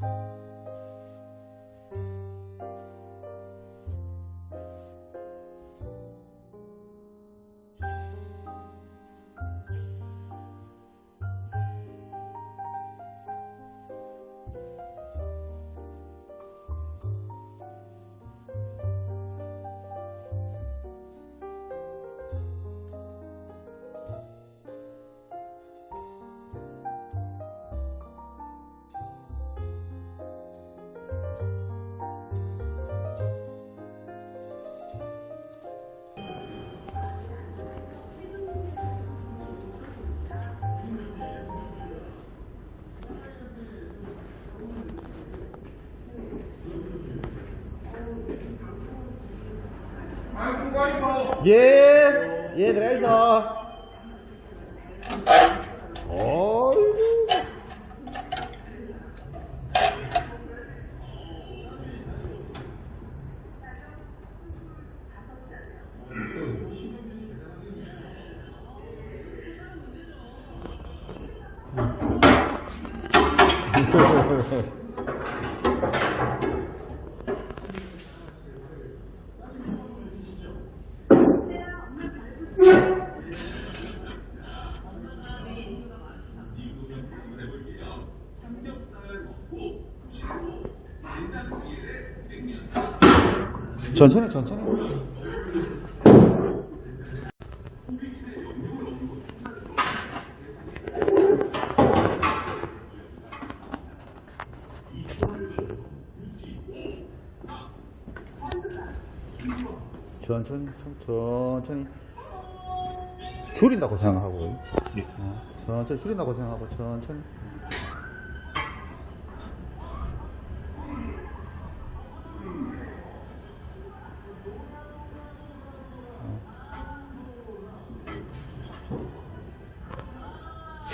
Bye. 예, 예, 들어가 있어. 어이구. 천천히, 천천히. 천천히, 천- 천천히. 줄인다고 생각하고. 예. 어, 천천히 줄인다고 생각하고, 천천히.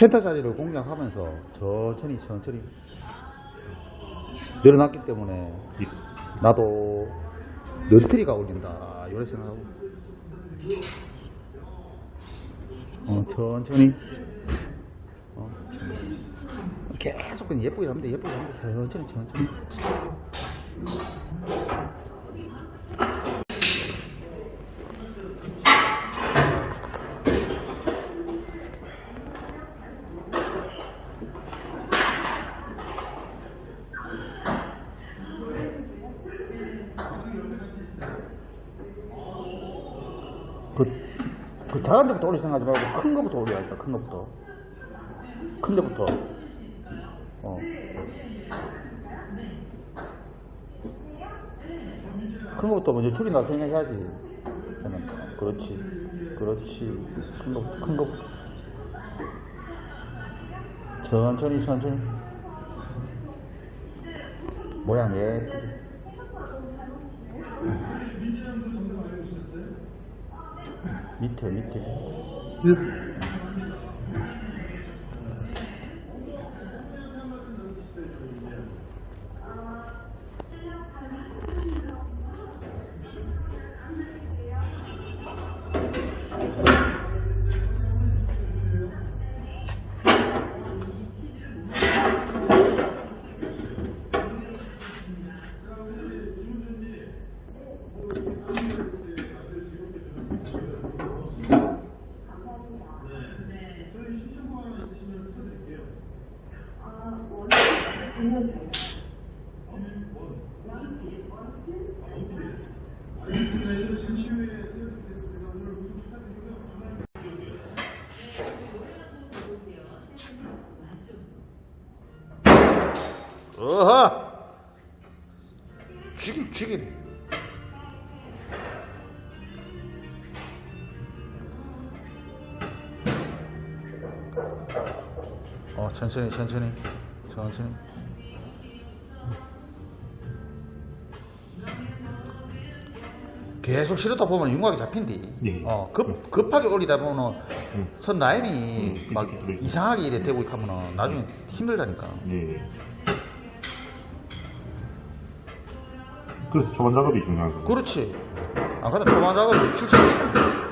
센터 자리를 공략하면서 천천히 천천히 늘어났기 때문에 예. 나도 너스트리가 올린다 이런 생각하고. 어 천천히. 어 계속 예쁘게 하면 돼 예쁘게 하면 돼 천천히 천천히 그, 그 작은 데부터 올릴 생각하지 말고 큰 거부터 올려야겠다 큰 거부터. 큰 데부터. 어. 큰 거부터 먼저 줄이나 생각해야지. 그렇지. 그렇지. 큰 거부터 큰 거부터. 천천히 천천히. 모양 예 쁘게 어 천천히 천천히 천천히 계속 실었다 보면 윤곽이 잡힌디 네. 어, 급, 급하게 올리다 보면 음. 선 라인이 음, 막 그렇게 들어있죠. 이상하게 이래 되고 하면 나중에 힘들다니까 네. 그래서 초반 작업이 중요한 거예요. 그렇지. 안 그래도 초반 작업이 출시돼 있어.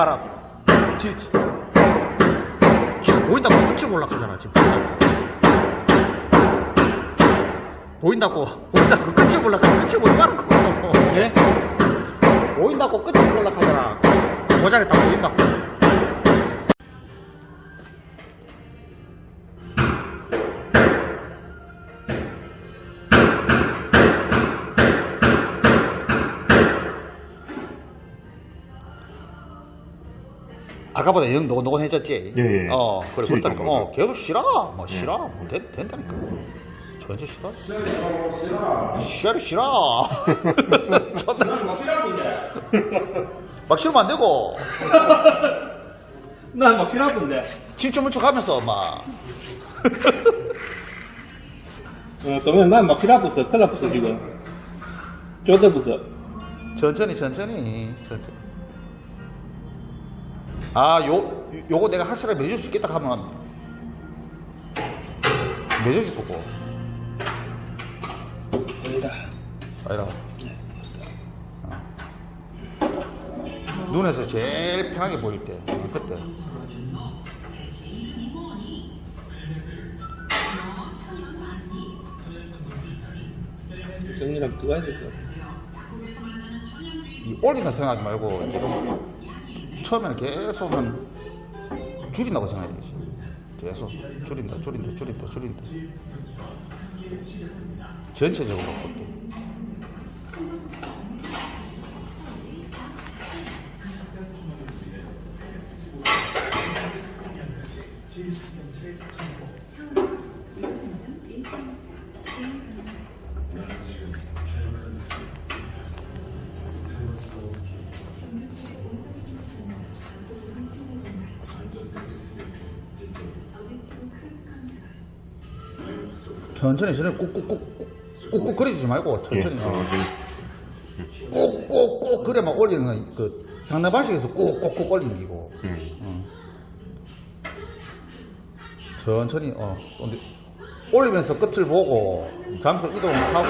봐라. 지, 지, 지금 보인다고 끝이 올라가잖아, 지금. 보인다고, 보인다고 끝이 올라가, 끝이 거. 예? 보인다고 끝이 올라가잖아. 모자리 다 보인다고. 아까보다 영 노곤노곤해졌지? 예, 예. 어, 그래, 그렇다니까. 좀 어. 계속 쉬라. 뭐, 쉬라. 뭐, 된, 된다니까. 전체 쉬라. 쉬라, 쉬라. 존나 막 싫어하는데. 막 쉬면 안 되고. 난막. 침추물추 가면서 막. 어, 그러면 난막 싫어하고 큰일 났어, 지금. 쪼대부서. 천천히, 천천히, 천천히. 아, 요, 요거 내가 확실하게 매줄 수 있겠다 하면 매줄 수 있고. 아니다. 아니라. 어. 눈에서 제일 편하게 보일 때. 어, 그때. 정리랑 들어가야 될것 같아. 이 올린다 생각하지 말고 지금 처음에는 계속 한 줄인다고 생각해야 되지. 계속 줄인다 줄인다 줄인다 줄인다. 전체적으로 그것도 천천히 천천히 꾹꾹꾹 꾹꾹 그리지 말고 천천히. 예, 어, 꾹꾹꾹 그래만 올리는 건 그 향내 방식에서 꾹꾹꾹 올리는 기고 음. 천천히 어 근데 올리면서 끝을 보고 장소 이동하고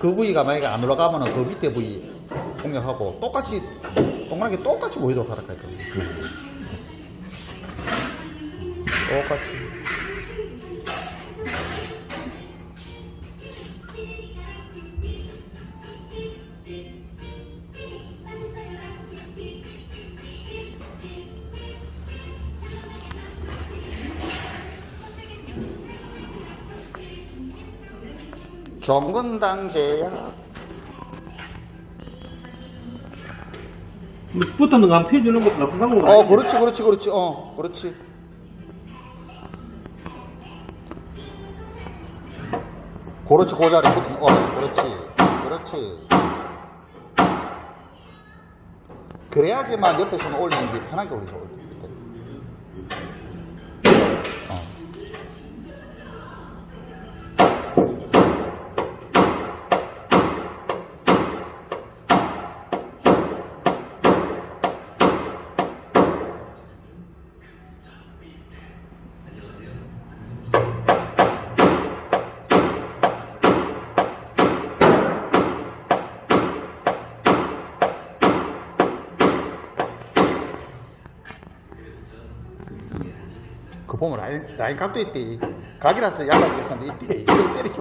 그 부위가 만약에 안 올라가면은 그 밑에 부위 공략하고 똑같이 동그랗게 똑같이 보이도록 하라 할까. 똑같이 정근당제야. 붙었는 거안 펴주는 것도 나쁜 방법 어 그렇지 그렇지 그렇지. 어 그렇지. 그렇지 그 자리. 붙은 어 그렇지 그렇지. 그래야지만 옆에서는 올리는 게 편하게 올리죠 그 보면 라인, 라인 각도 있대. 각이라서 야각이 있었는데 있대. 이걸 때리지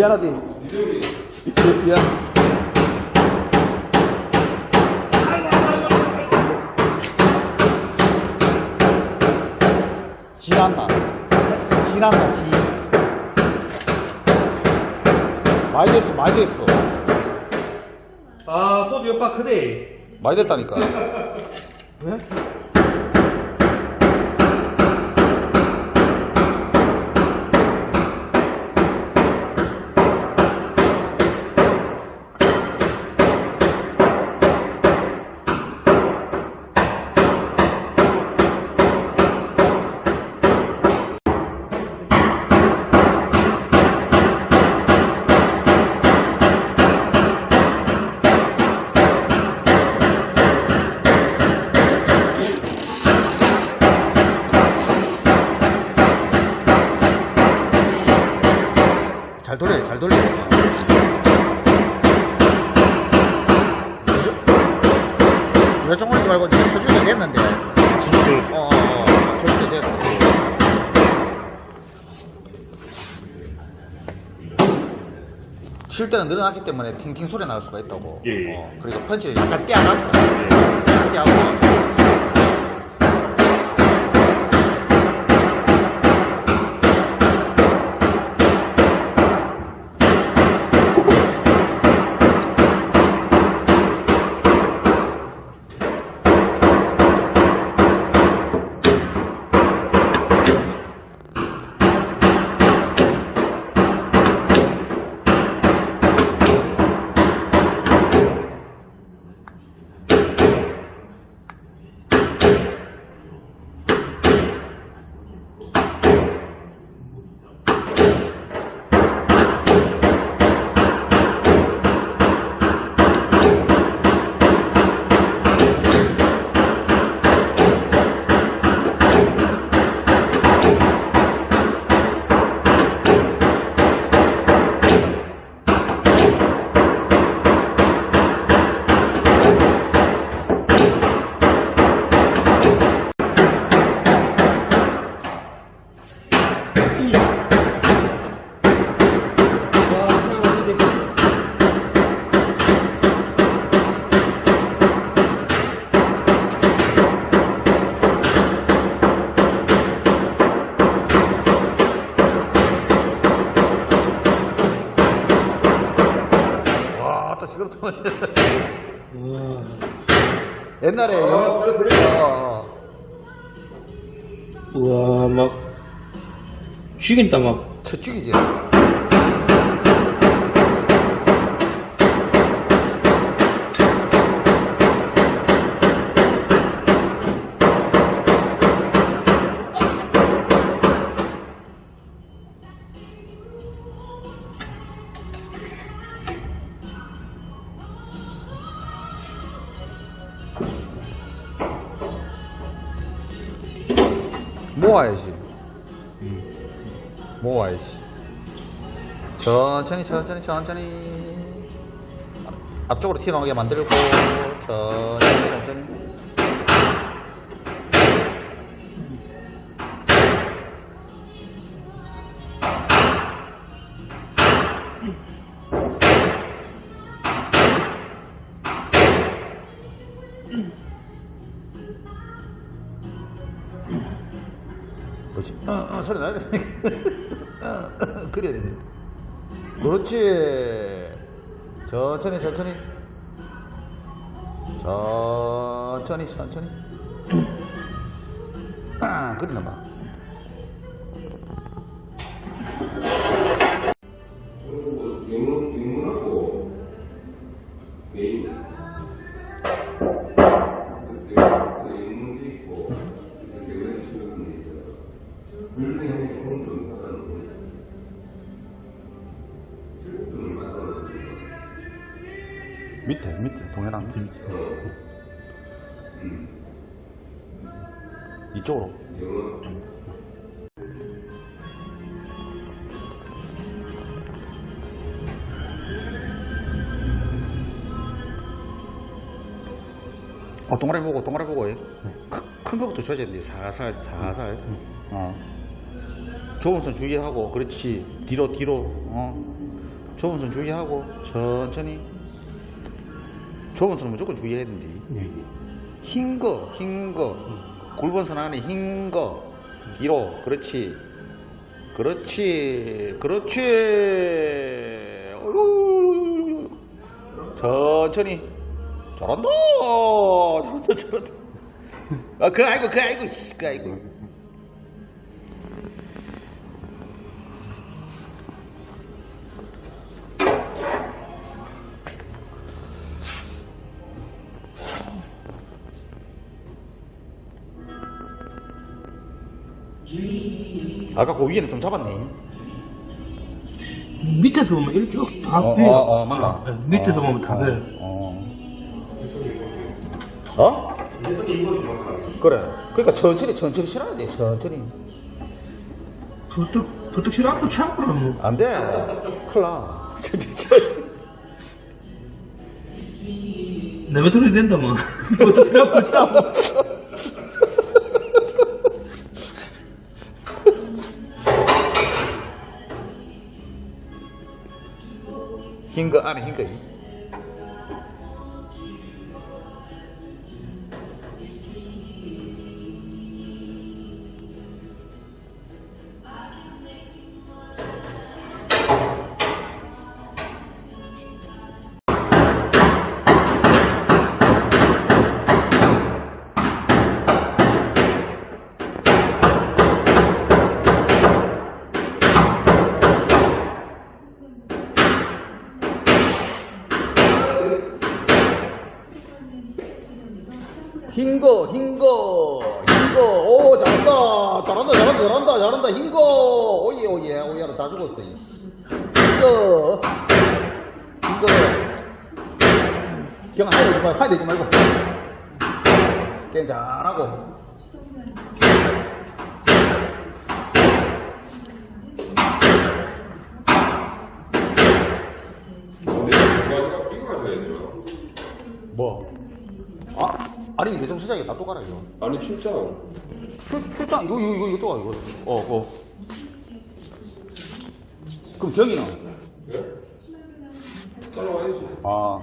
미안하디. 미안. 지난나. 지난나, 지. 많이 됐어, 많이 됐어. 아 소주 여파 크대 많이 됐다니까. 왜? 잘 돌려 잘 돌려. 여정 올리지 말고 쳐줄 때 됐는데. 어 어 어. 쳐줄 때 됐어. 칠 때는 늘어났기 때문에 팅팅 소리 날 수가 있다고. 예, 예. 어, 그래서 펀치를 약간 떼어갖고. 약간 떼어갖고 또와 옛날에 아, 영화. 어, 어. 우와 막 죽인다 막첫 죽이지 천천히 천천히 천천히 앞- 앞쪽으로 튀어나오게 만들고 천천히 천천히 그렇지. 어, 어, 소리 나야 돼. 어, 어, 그래야 돼. 그렇지. 천천히, 천천히. 천천히, 천천히. 아, 그리나 봐. 밑에, 밑에. 동해랑 밑에. 밑에. 이쪽으로. 영어 어, 동그라미 보고, 동그라미 보고. 큰, 큰 거부터 줘야 되는데, 살살, 살살. 어. 좁은 선 주의하고, 그렇지. 뒤로, 뒤로. 어. 좁은 선 주의하고, 천천히. 좁은 선은 무조건 주의해야 된대. 흰 거, 흰 거. 굵은 선 안에 흰 거. 뒤로, 그렇지. 그렇지, 그렇지. 어휴. 천천히. 잘한다. 잘한다, 잘한다. 아, 그 아이고, 그 아이고, 씨, 그 아이고. 아까 그 위에는 좀 잡았네. 밑에서 보면 이렇게 쭉다 어. 어, 어, 맞나? 네, 밑에서 어, 보면 다 어. 어. 어? 그래. 그러니까 천천히, 천천히 실어야 돼, 천천히. 부뜩, 부뜩 싫어하고 참고 뭐. 안 돼. 큰일 나. 천천히, 천천히. 내 메토리 된다 뭐. 부뜩 싫어하고 참고. 흰 거 안에 흰 거. 되지 말고. 스캔 잘하고. 뭐? 아, 아니, 대좀 시작이다. 또 가라, 이거. 아니 출장. 출, 출장, 이거, 이거, 이거, 이거 또 가, 이거. 어, 어. 그럼 경이는? 예? 따라와야지. 아.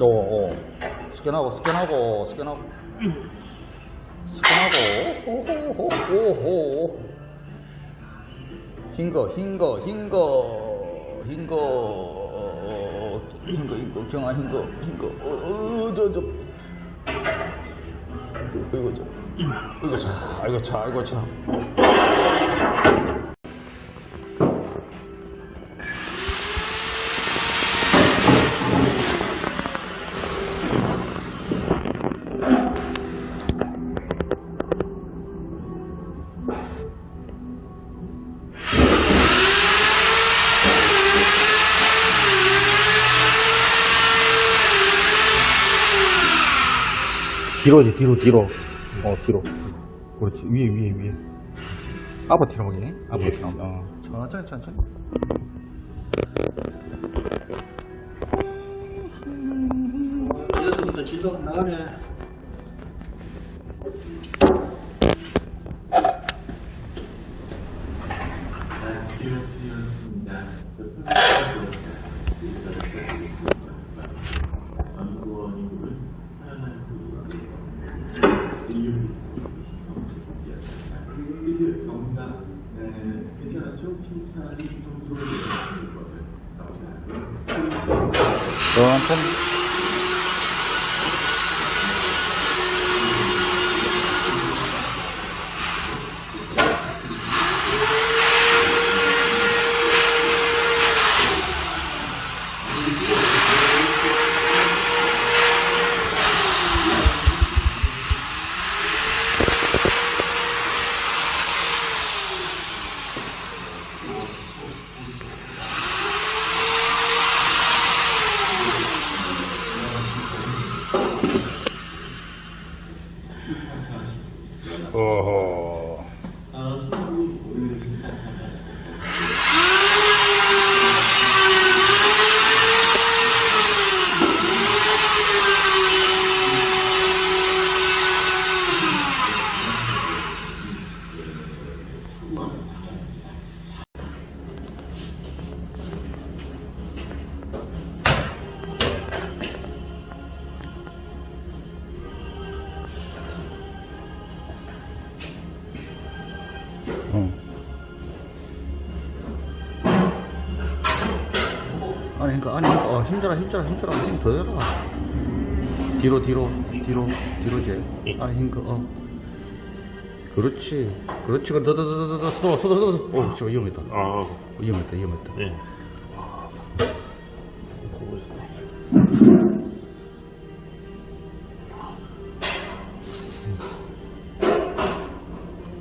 오, 오. 스캔하고, 스캔하고, 스캔하고. 스캔하고, 호호호호호. 흰 거, 흰 거, 흰 거, 흰 거, 흰 거, 흰 거, 경아 흰 거, 흰 거, 어, 어, 저, 저. 이거, 저. 이거 자, 이거 자, 이거 자. 뒤로지, 뒤로, 뒤로. 어, 뒤로. 그렇지, 위에, 위에, 위에. 아버티로 하게. 아버티로. 어. 천천히, 천천히. 이제부터 지속 나가네. 안 에 ஓஹோ 어, 힘줘라 힘줘라 힘더 줘라 뒤로 뒤로 뒤로 뒤로 이제. 안에 힘까 어. 그렇지. 그렇지. 더더더더더 서도 서도 서도 오저 위험했다. 아, 위험했다 위험했다. 예.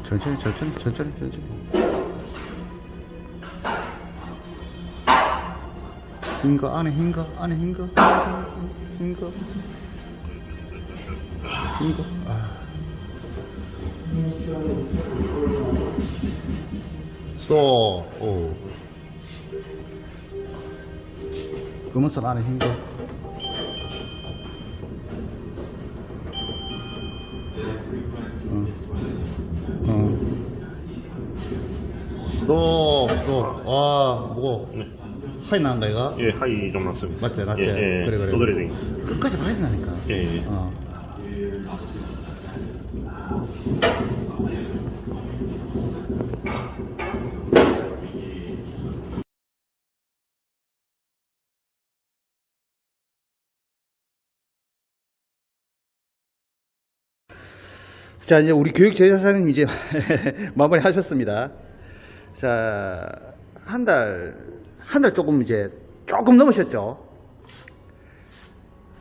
천천히 천천히 천천히 천천히 흰거 안에 흰거 안에 흰거 흰거 흰거 아. 쏘오 그무선 안에 흰거 어. 스톱, 스톱. 와, 무거워. 하이 나간다, 이거? 예, 하이 좀 났습니다. 맞지, 맞지? 예, 예. 그래, 그래. 도드레딩. 끝까지 봐야 된다니까. 예, 예. 어. 자, 이제 우리 교육 제자사님 이제 마무리 하셨습니다. 자, 한 달, 한 달 조금 이제 조금 넘으셨죠?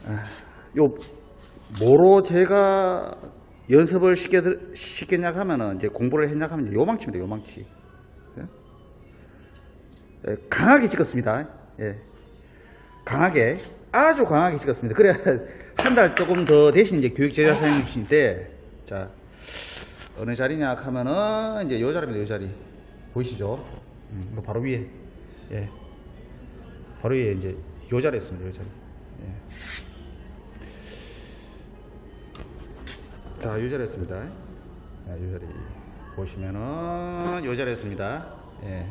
아, 요, 뭐로 제가 연습을 시켜, 시켰냐 하면은 이제 공부를 했냐 하면 요망치입니다, 요망치. 예? 예, 강하게 찍었습니다. 예. 강하게, 아주 강하게 찍었습니다. 그래, 한 달 조금 더 대신 이제 교육 제자 선생님이신데, 자, 어느 자리냐 하면은 이제 요 자리입니다, 요 자리. 보이시죠? 음, 바로 위에. 예. 바로 위에 이제 요 자리에 있습니다, 요 자리. 예. 자, 요 자리에 있습니다. 자, 요 자리. 보시면은 요 자리에 있습니다. 예.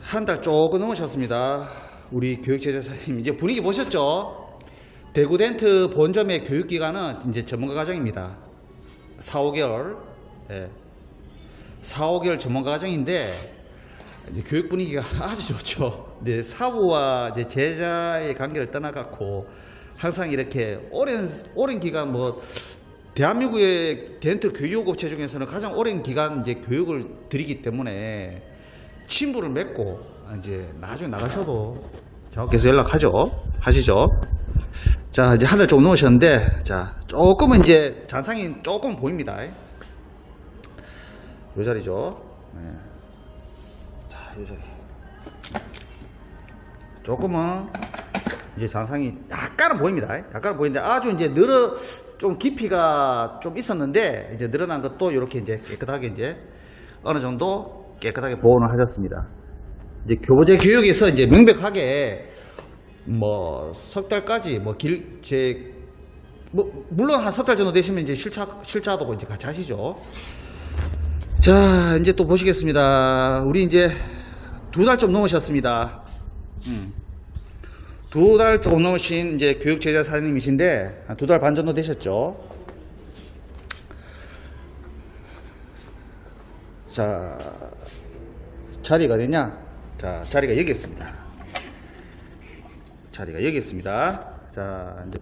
한 달 조금 넘으셨습니다. 우리 교육제자사님 이제 분위기 보셨죠? 대구 덴트 본점의 교육기간은 이제 전문가 과정입니다. 4, 5개월. 예. 4, 5개월 전문가 과정인데 이제 교육 분위기가 아주 좋죠. 네, 사부와 이제 제자의 관계를 떠나갖고 항상 이렇게 오랜 오랜 기간 뭐 대한민국의 덴트 교육 업체 중에서는 가장 오랜 기간 이제 교육을 드리기 때문에 친분을 맺고 이제 나중에 나가셔도 계속 연락하죠. 하시죠. 자, 이제 한달 조금 넘으셨는데, 자, 조금은 이제 잔상이 조금 보입니다. 요 자리죠. 네. 자, 요 자리. 조금은 이제 잔상이 약간은 보입니다. 약간은 보이는데 아주 이제 늘어, 좀 깊이가 좀 있었는데, 이제 늘어난 것도 이렇게 이제 깨끗하게 이제 어느 정도 깨끗하게 보온을 하셨습니다. 이제 교보제 교육에서 이제 명백하게 뭐 석 달까지 뭐길제 뭐 물론 한 석 달 정도 되시면 이제 실차 실차도 이제 같이 하시죠. 자 이제 또 보시겠습니다. 우리 이제 두 달 좀 넘으셨습니다. 음. 두 달 조금 넘으신 이제 교육 제자 사장님이신데 두 달 반 정도 되셨죠. 자 자리가 어디냐? 자 자리가 여기 있습니다. 자리가 여기 있습니다. 자, 이제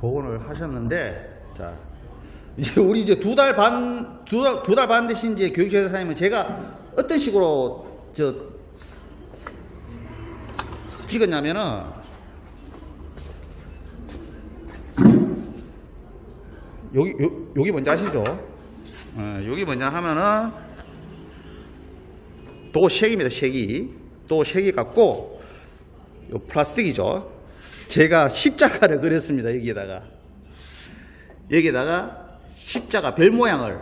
복원을 하셨는데, 자, 이제 우리 이제 두 달 반, 두 달, 두 달 반 되신 이제 교육제사님은 제가 어떤 식으로 저 찍었냐면은, 여기, 요, 여기 뭔지 아시죠? 어, 여기 뭐냐 하면은, 또 색입니다, 색이. 또 색이 같고, 요 플라스틱이죠. 제가 십자가를 그렸습니다. 여기에다가 여기에다가 십자가 별 모양을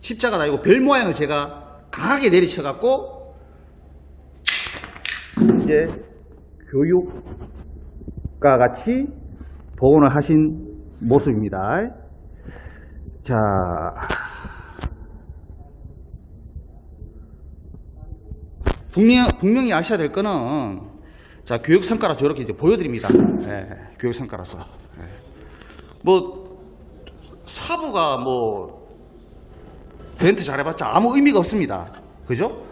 십자가 아니고 별 모양을 제가 강하게 내리쳐 갖고 이제 교육과 같이 복원을 하신 모습입니다. 자. 분명, 분명히 아셔야 될 거는 자, 교육 성과라 저렇게 이제 보여드립니다. 예, 교육 성과라서. 예. 뭐, 사부가 뭐, 벤트 잘해봤자 아무 의미가 없습니다. 그죠?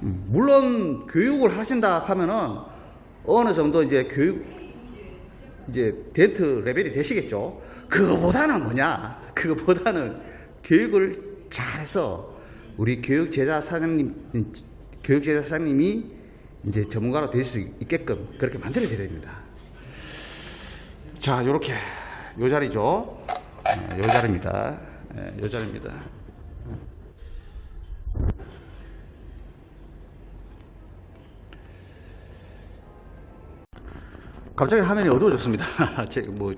물론 교육을 하신다 하면은 어느 정도 이제 교육 이제 덴트 레벨이 되시겠죠. 그거보다는 뭐냐? 그거보다는 교육을 잘해서 우리 교육 제자 사장님 교육 제자 사장님이 이제 전문가로 될 수 있게끔 그렇게 만들어 드려야 됩니다. 자, 요렇게 요 자리죠. 어, 요 자리입니다. 예, 요 자리입니다. 갑자기 화면이 어두워졌습니다. 제가 뭐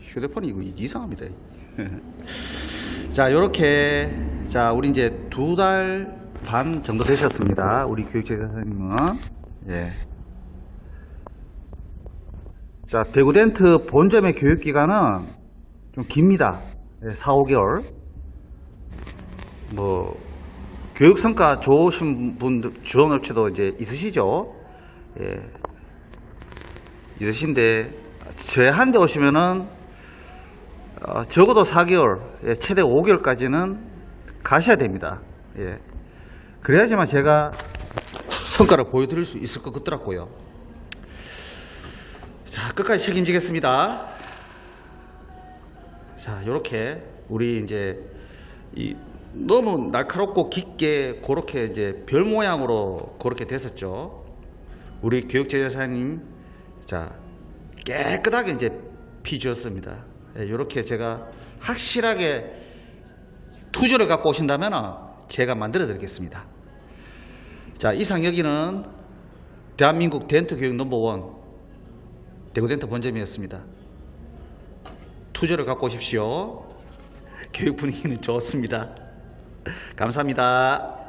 휴대폰이 이거 이상합니다. 자, 요렇게 자, 우리 이제 두 달 반 정도 되셨습니다. 우리 교육제자 선생님은 예. 자, 대구덴트 본점의 교육 기간은 좀 깁니다. 예, 4, 5개월. 뭐 교육 성과 좋으신 분들 지원 업체도 이제 있으시죠. 예. 있으신데 대 오시면은 어, 적어도 4개월, 예, 최대 5개월까지는 가셔야 됩니다. 예. 그래야지만 제가 성과를 보여드릴 수 있을 것 같더라고요. 자, 끝까지 책임지겠습니다. 자, 이렇게 우리 이제 이 너무 날카롭고 깊게 그렇게 이제 별 모양으로 그렇게 됐었죠. 우리 교육제자사님 자 깨끗하게 이제 피 주었습니다. 이렇게 제가 확실하게 투조를 갖고 오신다면 제가 만들어 드리겠습니다. 자 이상 여기는 대한민국 덴트 교육 넘버원 대구 덴트 본점이었습니다. 투조를 갖고 오십시오. 교육 분위기는 좋습니다. 감사합니다.